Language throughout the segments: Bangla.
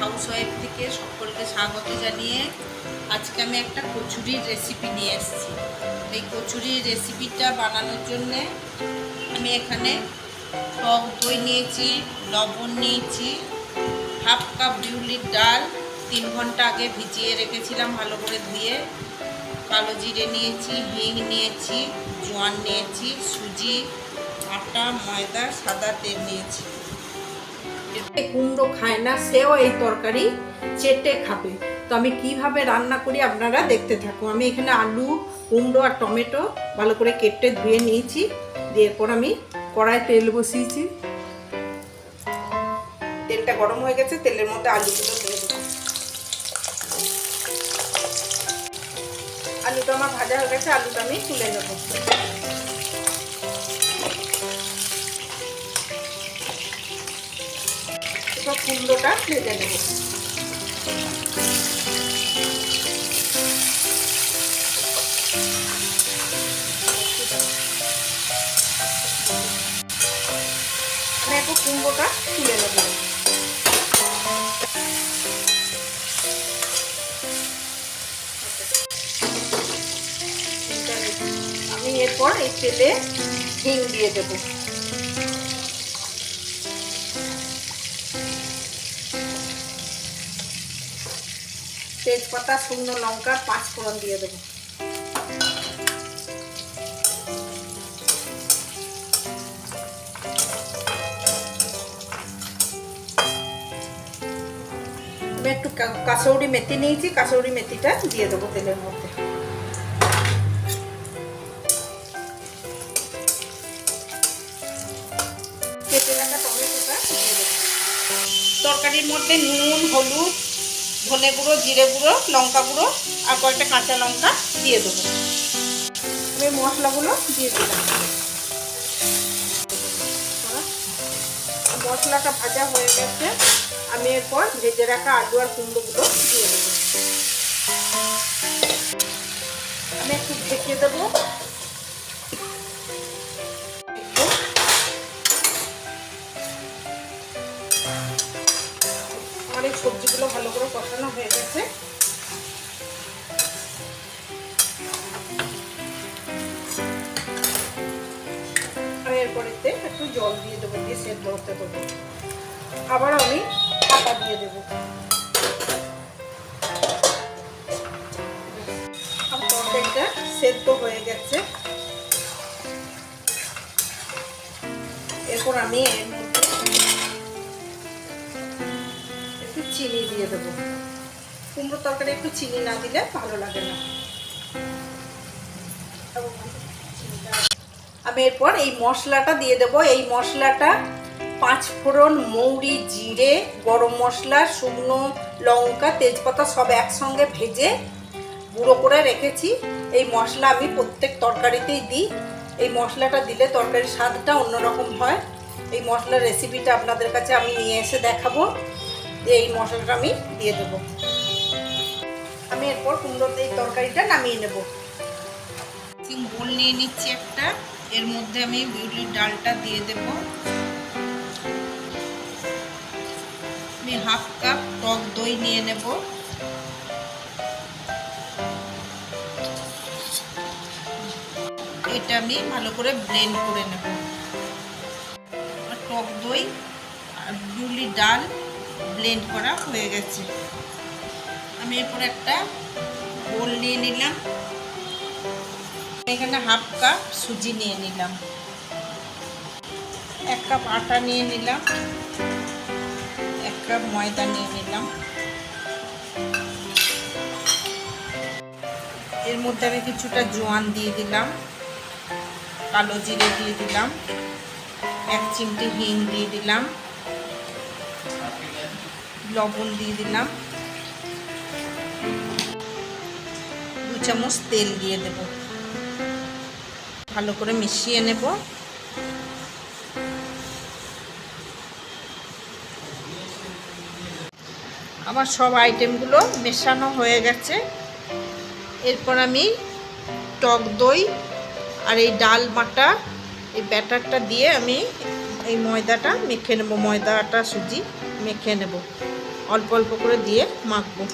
হাউস ওয়াইফ থেকে সকলকে স্বাগত জানিয়ে আজকে আমি একটা কচুরির রেসিপি নিয়ে এসেছি। এই কচুরির রেসিপিটা বানানোর জন্যে আমি এখানে টক দই নিয়েছি, লবণ নিয়েছি, হাফ কাপ বিউলির ডাল, তিন ঘণ্টা আগে ভিজিয়ে রেখেছিলাম ভালো করে ধুয়ে। কালো জিরে নিয়েছি, হিং নিয়েছি, জোয়ান নিয়েছি, সুজি, আটা, ময়দা, সাদা তেল নিয়েছি। কুমড়ো খায় না, সেও এই তরকারি চেটে খাবে। তো আমি কীভাবে রান্না করি আপনারা দেখতে থাকুন। আমি এখানে আলু, কুমড়ো আর টমেটো ভালো করে কেটে ধুয়ে নিয়েছি। দিয়ে এরপর আমি কড়াই তেল বসিয়েছি। তেলটা গরম হয়ে গেছে, তেলের মধ্যে আলুগুলো দিয়ে দেবো আলুটা আমার ভাজা হয়ে গেছে, আলুটা আমি তুলে নেব। এবার কুমড়োটা ভেজে নেব। আমি একটু কুমড়োটা তুলে নেব। আমি এরপর এই তেলে হিং দিয়ে দেবো। তেজপাতা, শুকনো লঙ্কা পাঁচ ফোড়ন দিয়ে দেবো। একটু কাসৌরি মেথি নিয়েছি কাসৌরি মেথিটা দিয়ে দেবো তেলের মধ্যে। তরকারির মধ্যে নুন, হলুদ ধনে গুঁড়ো, জিরে গুঁড়ো, লঙ্কা গুঁড়ো আর কয়েকটা কাঁচা লঙ্কা দিয়ে দেবো। আমি মশলাগুলো দিয়ে দিলাম। মশলাটা ভাজা হয়ে গেছে। আমি এরপর ভেজে রাখা আলু আর কুমড়োগুলো দিয়ে দেবো। আমি একটু ঢেকে দেবো। সবজিগুলো ভালো করে কষানো হয়ে গেছে। এরপরেতে একটু জল দিয়ে দেবো, দিয়ে সেদ্ধ হতে দেবো। আবার আমি পাতা দিয়ে দেবো। সেদ্ধ হয়ে গেছে। এরপর আমি চিনি দিয়ে দেবো। কুমড়ো তরকারি একটু চিনি না দিলে ভালো লাগে না। আমি এরপর এই মশলাটা দিয়ে দেব। এই মশলাটা পাঁচ ফোড়ন, মৌরি, জিরে, গরম মশলা, শুকনো লঙ্কা, তেজপাতা সব একসঙ্গে ভেজে গুঁড়ো করে রেখেছি। এই মশলা আমি প্রত্যেক তরকারিতেই দিই। এই মশলাটা দিলে তরকারির স্বাদটা অন্যরকম হয়। এই মশলার রেসিপিটা আপনাদের কাছে আমি নিয়ে এসে দেখাবো। এই মশলাটা আমি দিয়ে দেবো। আমি এরপর কুমড়োতে এই তরকারিটা নামিয়ে নেব। নিয়ে নিচ্ছি একটা। এর মধ্যে আমি বিউলির ডালটা দিয়ে দেব। আমি হাফ কাপ টক দই নিয়ে নেব। এটা আমি ভালো করে ব্লেন্ড করে নেব। টক দই আর বিউলির ডাল ব্লেন্ড করা হয়ে গেছে। আমি এরপর একটা বোল নিয়ে নিলাম। এখানে হাফ কাপ সুজি নিয়ে নিলাম। এক কাপ আটা নিয়ে নিলাম। এক কাপ ময়দা নিয়ে নিলাম। এর মধ্যে আমি কিছুটা জোয়ান দিয়ে দিলাম। কালো জিরে দিয়ে দিলাম। এক চিমটি হিং দিয়ে দিলাম। লবণ দিয়ে দিলাম। দু চামচ তেল দিয়ে দেব। ভালো করে মিশিয়ে নেব। আমার সব আইটেমগুলো মেশানো হয়ে গেছে। এরপর আমি টক দই আর এই ডাল বাটা, এই ব্যাটারটা দিয়ে আমি এই ময়দাটা মেখে নেব। ময়দাটা সুজি মেখে নেব। অল্প অল্প করে দিয়ে মাখবো।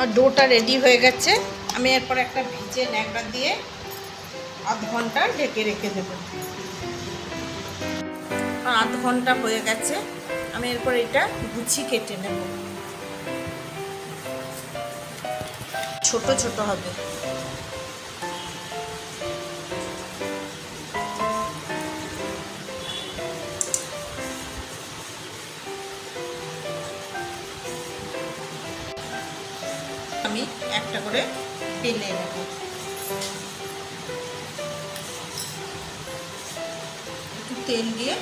আর ডোটা রেডি হয়ে গেছে। আমি এরপর একটা ভিজে ন্যাকড়া দিয়ে আধ ঘণ্টা ঢেকে রেখে দেব। আধ ঘণ্টা হয়ে গেছে। আমি এরপর এটা গুছি কেটে নেব। ছোট ছোট হবে। আমি একটা করে বেলে নেব। একটু তেল দিয়ে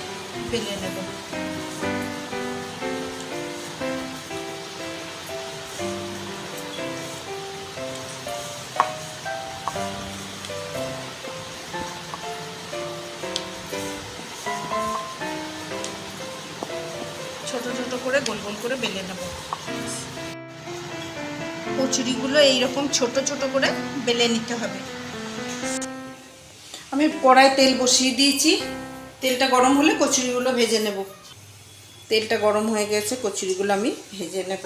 বেলে নেব। ছোট ছোট করে গোল গোল করে বেলে নেব। কচুরিগুলো এইরকম ছোট ছোট করে বেলে নিতে হবে। আমি কড়াই তেল বসিয়ে দিয়েছি। তেলটা গরম হলে কচুরিগুলো ভেজে নেব। তেলটা গরম হয়ে গেছে, কচুরিগুলো আমি ভেজে নেব।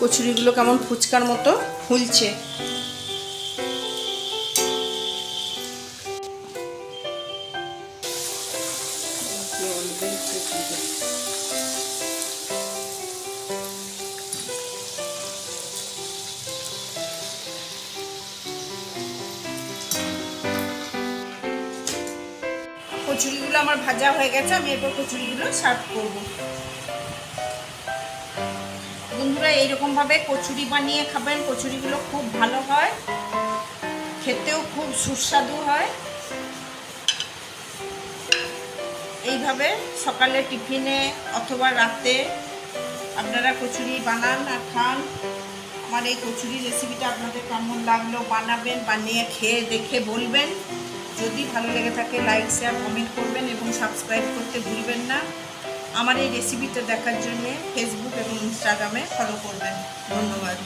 কচুরিগুলো কেমন ফুচকার মতো ফুলছে। কচুরিগুলো আমার ভাজা হয়ে গেছে, আমি এরপর কচুরিগুলো সার্ভ করব। বন্ধুরা, এইরকমভাবে কচুরি বানিয়ে খাবেন, কচুরিগুলো খুব ভালো হয়, খেতেও খুব সুস্বাদু হয়। এইভাবে সকালে টিফিনে অথবা রাতে আপনারা কচুরি বানান আর খান। আমার এই কচুরি রেসিপিটা আপনাদের কেমন লাগল, বানাবেন, বানিয়ে খেয়ে দেখে বলবেন। যদি ভালো লেগে থাকে লাইক শেয়ার কমেন্ট করবেন এবং সাবস্ক্রাইব করতে ভুলবেন না। আমার এই রেসিপিটা দেখার জন্যে ফেসবুক এবং ইনস্টাগ্রামে ফলো করবেন। ধন্যবাদ।